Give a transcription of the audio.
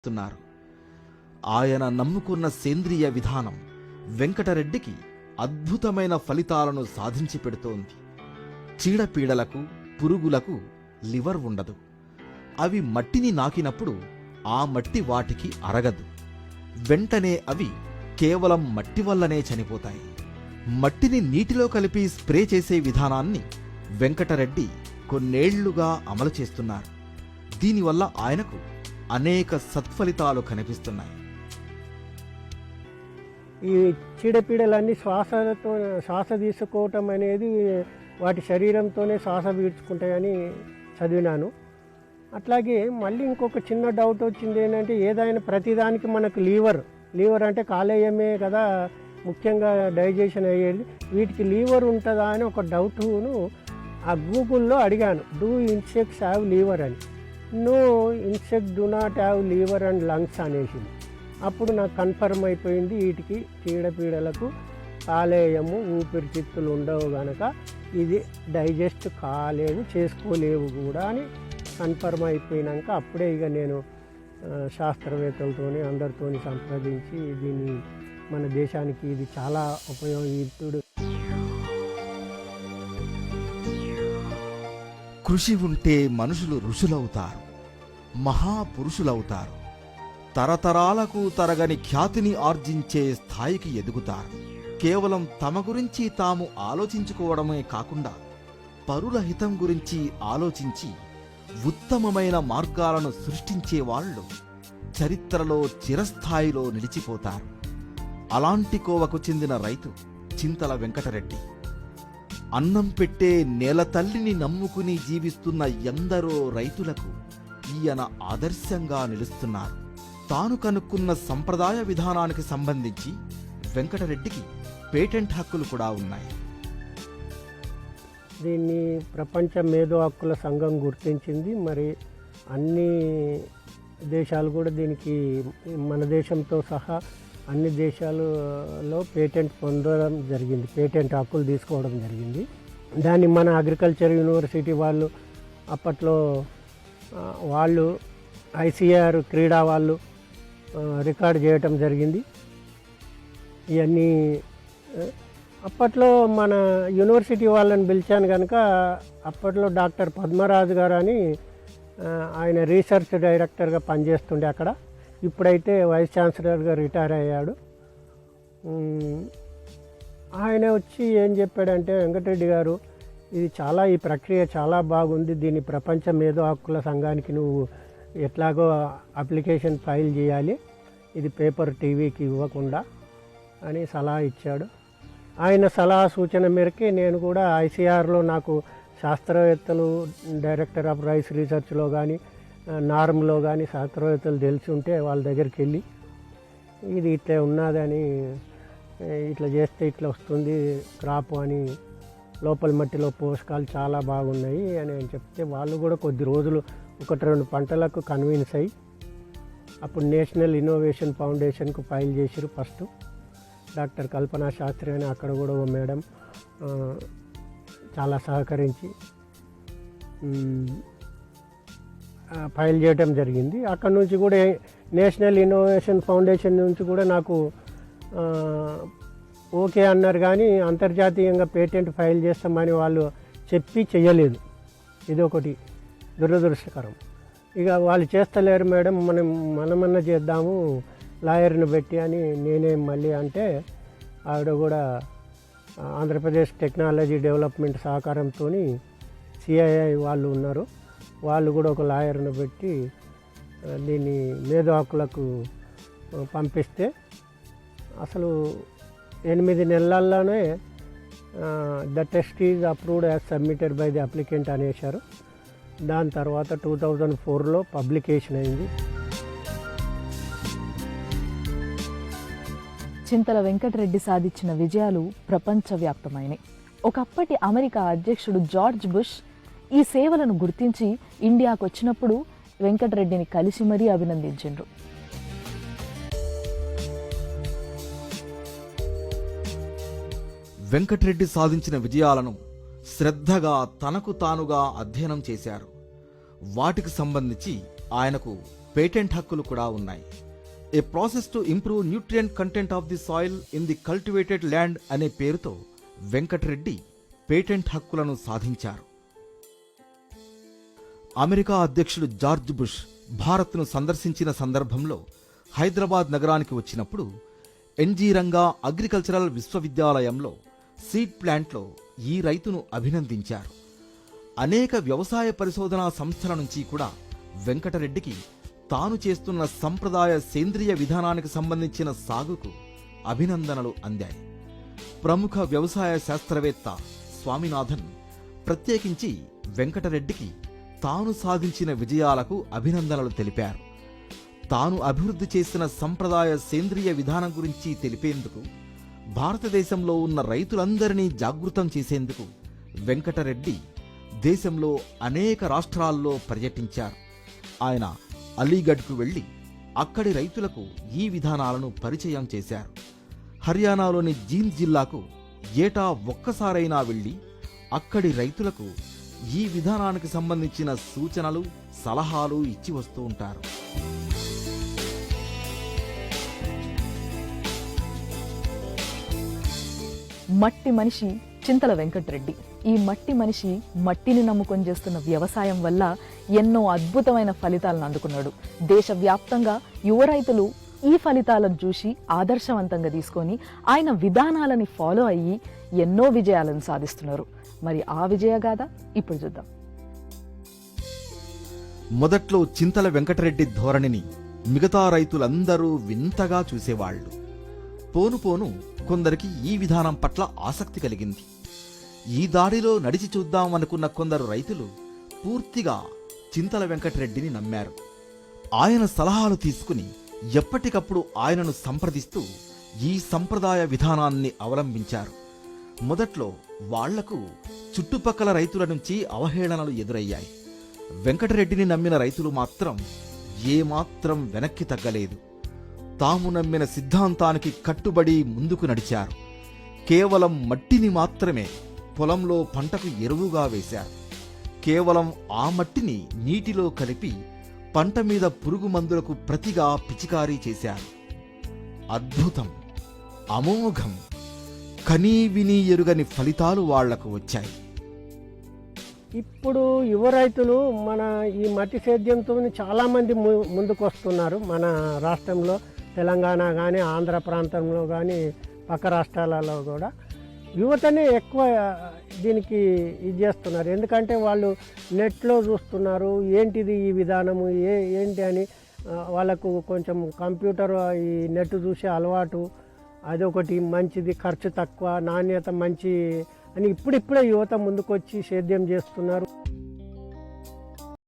చేస్తున్నారు ఆయన నమ్ముకున్న సేంద్రియ విధానం వెంకటరెడ్డికి అద్భుతమైన ఫలితాలను సాధించి పెడుతోంది. చీడపీడలకు పురుగులకు లివర్ ఉండదు. అవి మట్టిని నాకినప్పుడు ఆ మట్టి వాటికి అరగదు. వెంటనే అవి కేవలం మట్టి వల్లనే చనిపోతాయి. మట్టిని నీటిలో కలిపి స్ప్రే చేసే విధానాన్ని వెంకటరెడ్డి కొన్నేళ్ళుగా అమలు చేస్తున్నారు. దీనివల్ల ఆయనకు అనేక సత్ఫలితాలు కనిపిస్తున్నాయి. ఈ చీడపీడలన్నీ శ్వాసతో శ్వాస తీసుకోవటం అనేది వాటి శరీరంతోనే శ్వాస పీడ్చుకుంటాయని చదివినాను. అట్లాగే మళ్ళీ ఇంకొక చిన్న డౌట్ వచ్చింది ఏంటంటే ఏదైనా ప్రతిదానికి మనకు లీవర్ లీవర్ అంటే కాలేయమే కదా ముఖ్యంగా డైజెషన్ అయ్యేది. వీటికి లీవర్ ఉంటుందా అని ఒక డౌట్ను ఆ గూగుల్లో అడిగాను. Do insects have liver? అని. No insect do not have liver and lungs అనేసింది. అప్పుడు నాకు కన్ఫర్మ్ అయిపోయింది వీటికి చీడపీడలకు కాలేయము ఊపిరితిత్తులు ఉండవు గనక ఇది డైజెస్ట్ కాలేదు చేసుకోలేవు కూడా అని కన్ఫర్మ్ అయిపోయినాక అప్పుడే ఇక నేను శాస్త్రవేత్తలతోని అందరితోని సంప్రదించి దీన్ని మన దేశానికి ఇది చాలా ఉపయోగితుడు కృషి ఉంటే మనుషులు ఋషులవుతారు మహాపురుషులవుతారు. తరతరాలకు తరగని ఖ్యాతిని ఆర్జించే స్థాయికి ఎదుగుతారు. కేవలం తమ గురించి తాము ఆలోచించుకోవడమే కాకుండా పరుల హితం గురించి ఆలోచించి ఉత్తమమైన మార్గాలను సృష్టించే వాళ్ళు చరిత్రలో చిరస్థాయిలో నిలిచిపోతారు. అలాంటి కోవకు చెందిన రైతు చింతల వెంకటరెడ్డి. అన్నం పెట్టే నేల తల్లిని నమ్ముకుని జీవిస్తున్న ఎందరో రైతులకు ఈయన ఆదర్శంగా నిలుస్తున్నారు. తాను కనుక్కున్న సంప్రదాయ విధానానికి సంబంధించి వెంకటరెడ్డికి పేటెంట్ హక్కులు కూడా ఉన్నాయి. దీన్ని ప్రపంచ మేధో హక్కుల సంఘం గుర్తించింది. మరి అన్ని దేశాలు కూడా దీనికి మన దేశంతో సహా అన్ని దేశాలలో పేటెంట్ పొందడం జరిగింది. పేటెంట్ హక్కులు తీసుకోవడం జరిగింది. దాన్ని మన అగ్రికల్చర్ యూనివర్సిటీ వాళ్ళు అప్పట్లో వాళ్ళు ఐసీఆర్ క్రీడా వాళ్ళు రికార్డ్ చేయటం జరిగింది. ఇవన్నీ అప్పట్లో మన యూనివర్సిటీ వాళ్ళని పిలిచాను కనుక అప్పట్లో డాక్టర్ పద్మరాజు గారు అని ఆయన రీసెర్చ్ డైరెక్టర్గా పనిచేస్తుండే అక్కడ. ఇప్పుడైతే వైస్ ఛాన్సలర్గా రిటైర్ అయ్యాడు. ఆయన వచ్చి ఏం చెప్పాడంటే వెంకటరెడ్డి గారు ఇది చాలా ఈ ప్రక్రియ చాలా బాగుంది. దీన్ని ప్రపంచ మేధో హక్కుల సంఘానికి నువ్వు ఎట్లాగో అప్లికేషన్ ఫైల్ చేయాలి. ఇది పేపర్ టీవీకి ఇవ్వకుండా అని సలహా ఇచ్చాడు. ఆయన సలహా సూచన మేరకే నేను కూడా ఐసీఆర్లో నాకు శాస్త్రవేత్తలు డైరెక్టర్ ఆఫ్ రైస్ రీసెర్చ్లో కానీ నార్మలో కానీ శాస్త్రవేత్తలు తెలిసి ఉంటే వాళ్ళ దగ్గరికి వెళ్ళి ఇది ఇట్లా ఉన్నదని ఇట్లా చేస్తే ఇట్లా వస్తుంది క్రాప్ అని లోపల మట్టిలో పోషకాలు చాలా బాగున్నాయి అని అని చెప్తే వాళ్ళు కూడా కొద్ది రోజులు ఒకటి రెండు పంటలకు కన్విన్స్ అయ్యి అప్పుడు నేషనల్ ఇన్నోవేషన్ ఫౌండేషన్కు ఫైల్ చేసిరు ఫస్ట్. డాక్టర్ కల్పనా శాస్త్రి అని అక్కడ కూడా ఓ మేడం చాలా సహకరించి ఫైల్ చేయడం జరిగింది. అక్కడ నుంచి కూడా నేషనల్ ఇన్నోవేషన్ ఫౌండేషన్ నుంచి కూడా నాకు ఓకే అన్నారు కానీ అంతర్జాతీయంగా పేటెంట్ ఫైల్ చేస్తామని వాళ్ళు చెప్పి చేయలేదు. ఇది ఒకటి దురదృష్టకరం. ఇక వాళ్ళు చేస్తలేరు మేడం మనం మనమన్నా చేద్దాము లాయర్ని పెట్టి అని నేనే మళ్ళీ అంటే ఆవిడ కూడా ఆంధ్రప్రదేశ్ టెక్నాలజీ డెవలప్మెంట్ సహకారంతో సిఐఐ వాళ్ళు ఉన్నారు. వాళ్ళు కూడా ఒక లాయర్ను పెట్టి దీన్ని మేధో హక్కులకు పంపిస్తే అసలు ఎనిమిది నెలల్లోనే the test is approved as submitted by the applicant అనేశారు. దాని తర్వాత టూ థౌజండ్ ఫోర్లో పబ్లికేషన్ అయింది. చింతల వెంకటరెడ్డి సాధించిన విజయాలు ప్రపంచవ్యాప్తమైనవి ఒకప్పటి అమెరికా అధ్యక్షుడు జార్జ్ బుష్ ఈ సేవలను గుర్తించి ఇండియాకు వచ్చినప్పుడు వెంకటరెడ్డిని కలిసి మరీ అభినందించిండ్రు. వెంకటరెడ్డి సాధించిన విజయాలను శ్రద్ధగా తనకు తానుగా అధ్యయనం చేశారు. వాటికి సంబంధించి ఆయనకు పేటెంట్ హక్కులు కూడా ఉన్నాయి. A process to improve nutrient content of the soil in the cultivated land అనే పేరుతో వెంకటరెడ్డి పేటెంట్ హక్కులను సాధించారు. అమెరికా అధ్యక్షుడు జార్జ్ బుష్ భారత్ను సందర్శించిన సందర్భంలో హైదరాబాద్ నగరానికి వచ్చినప్పుడు ఎన్జీ రంగా అగ్రికల్చరల్ విశ్వవిద్యాలయంలో సీడ్ ప్లాంట్లో ఈ రైతును అభినందించారు. అనేక వ్యవసాయ పరిశోధనా సంస్థల నుంచి కూడా వెంకటరెడ్డికి తాను చేస్తున్న సంప్రదాయ సేంద్రియ విధానానికి సంబంధించిన సాగుకు అభినందనలు అందాయి. ప్రముఖ వ్యవసాయ శాస్త్రవేత్త స్వామినాథన్ ప్రత్యేకించి వెంకటరెడ్డికి తాను సాధించిన విజయాలకు అభినందనలు తెలిపారు. తాను అభివృద్ధి చేసిన సంప్రదాయ సేంద్రియ విధానం గురించి తెలిపేందుకు భారతదేశంలో ఉన్న రైతులందరినీ జాగృతం చేసేందుకు వెంకటరెడ్డి దేశంలో అనేక రాష్ట్రాల్లో పర్యటించారు. ఆయన అలీగఢ్కు వెళ్ళి అక్కడి రైతులకు ఈ విధానాలను పరిచయం చేశారు. హర్యానాలోని జీంద్ జిల్లాకు ఏటా ఒక్కసారైనా వెళ్ళి అక్కడి రైతులకు ఈ విధానానికి సంబంధించిన సూచనలు సలహాలు ఇచ్చి వస్తూ ఉంటారు. మట్టి మనిషి చింతల వెంకటరెడ్డి. ఈ మట్టి మనిషి మట్టిని నమ్ముకొని చేస్తున్న వ్యవసాయం వల్ల ఎన్నో అద్భుతమైన ఫలితాలను అందుకున్నాడు. దేశవ్యాప్తంగా యువ రైతులు ఈ ఫలితాలను చూసి ఆదర్శవంతంగా తీసుకొని ఆయన విధానాలని ఫాలో అయ్యి ఎన్నో విజయాలను సాధిస్తున్నారు. మరి ఆ విజయగాథ ఇప్పుడు చూద్దాం. మొదట్లో చింతల వెంకటరెడ్డి ధోరణిని మిగతా రైతులందరూ వింతగా చూసేవాళ్ళు పోను పోను కొందరికి ఈ విధానం పట్ల ఆసక్తి కలిగింది. ఈ దారిలో నడిచి చూద్దాం అనుకున్న కొందరు రైతులు పూర్తిగా చింతల వెంకటరెడ్డిని నమ్మారు. ఆయన సలహాలు తీసుకుని ఎప్పటికప్పుడు ఆయనను సంప్రదిస్తూ ఈ సంప్రదాయ విధానాన్ని అవలంబించారు. మొదట్లో వాళ్ళకు చుట్టుపక్కల రైతుల నుంచి అవహేళనలు ఎదురయ్యాయి. వెంకటరెడ్డిని నమ్మిన రైతులు మాత్రం ఏమాత్రం వెనక్కి తగ్గలేదు. తాము నమ్మిన సిద్ధాంతానికి కట్టుబడి ముందుకు నడిచారు. కేవలం మట్టిని మాత్రమే పొలంలో పంటకు ఎరువుగా వేశారు. కేవలం ఆ మట్టిని నీటిలో కలిపి పంట మీద పురుగు మందులకు ప్రతిగా పిచికారీ చేశారు. అద్భుతం అమోఘం కనీ విని ఎరుగని ఫలితాలు వాళ్ళకు వచ్చాయి. ఇప్పుడు యువ రైతులు మన ఈ మట్టి సేద్యంతో చాలామంది ము- ముందుకు వస్తున్నారు మన రాష్ట్రంలో తెలంగాణ కానీ ఆంధ్ర ప్రాంతంలో కానీ పక్క రాష్ట్రాలలో కూడా. యువతనే ఎక్కువ దీనికి ఇది చేస్తున్నారు. ఎందుకంటే వాళ్ళు నెట్లో చూస్తున్నారు. ఏంటిది ఈ విధానము? ఏ ఏంటి అని వాళ్ళకు కొంచెం కంప్యూటర్ ఈ నెట్ చూసే అలవాటు అదొకటి మంచిది ఖర్చు తక్కువ నాణ్యత మంచి అని ఇప్పుడిప్పుడే యువత ముందుకొచ్చి సేద్యం చేస్తున్నారు.